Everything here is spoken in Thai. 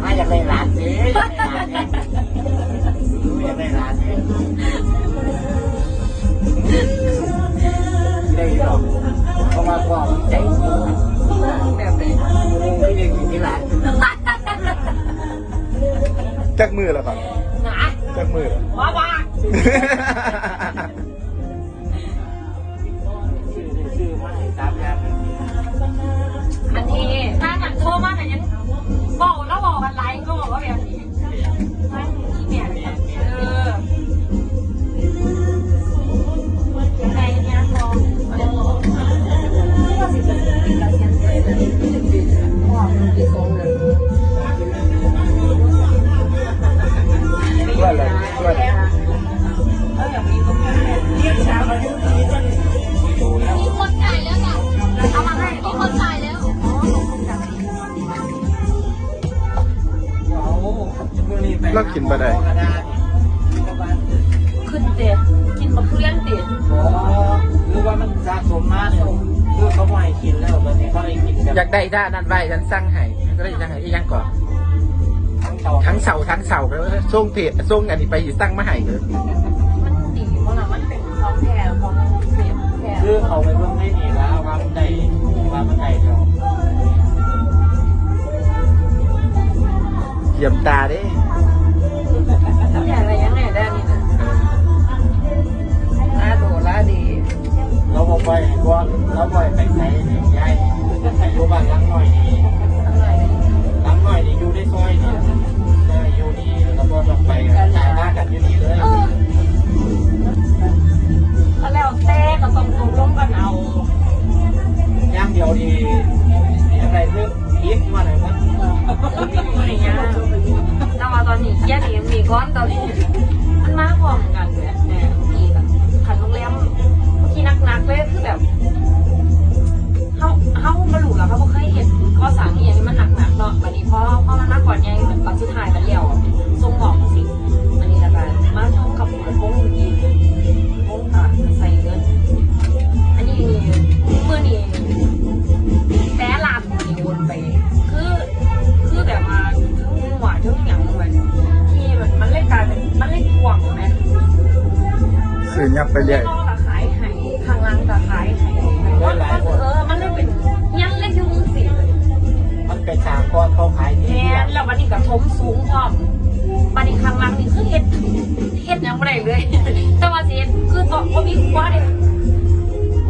ไม่อยากได้หลานเจ๊อยากได้หลานเจ๊ได้หรอกเพราะว่าพ่อมัใจแบบนี้ไม่ได้กิมีหลานจักมือแล้วครับจักมือแล้วว้าว มีคนจ่ายแล้วค่ะเอามาให้มีคนจ่ายแล้วเอามือนี้ไปเรากินบ่ได้กระดาษขึ้นเด็ดกินมะเขือเด็ดอ๋อหรือว่ามันสะสมมาเลยคือเขาไม่ให้กินแล้ววันนี้เขาได้กินแบบอยากได้ด้านนั้นไว้ฉันสั่งให้ก็ได้ยังไงอีกอยังก่อน เสาทั้งเสาทั้งเสาแล้วส่งเพจส่งอันนี้ไปอยู่สั่งมาให้เลยมันดีเพราะมันเป็นของแท้ของเสียแท้คือเขาไปเบิ่งได้นี่แล้วว่ามันได้ว่ามันได้เท่าเยี่ยมตาเด้แท้อะไรยังไงได้นี่นะลาโดลาดี เราบอกไปว่าเราบ่อยไปใช้เนี่ยยายใช้อยู่บ้านหลังหน่อยนี่อะไรหลังหน่อยนี่อยู่ในซอยนี่ ดีอะไรเรื่องอีมาไหนวะอะไรเนี่ยแต่ว่าตอนนี้แครียดอีกมีก้อนตอนนี้ มันมาพร้อมกันเลยแหมมีแบบขันโรงแรมเมื่อกี้นักๆเลยับไปเรื่อยก็ขายไห้ทางลังก็ขายไห้มันเออ มันเลยเป็นยันเล่นยุ่งสิมันเป็นามก้อนเขาขายแล้ววันนี้ก็ทมสูงพร้อมวันนี้ข้างล่างนี่คือเห็ดเห็ดยังไม่ได้เลยแต่ว่าเห็ดคือตอกก็มีว้าเด็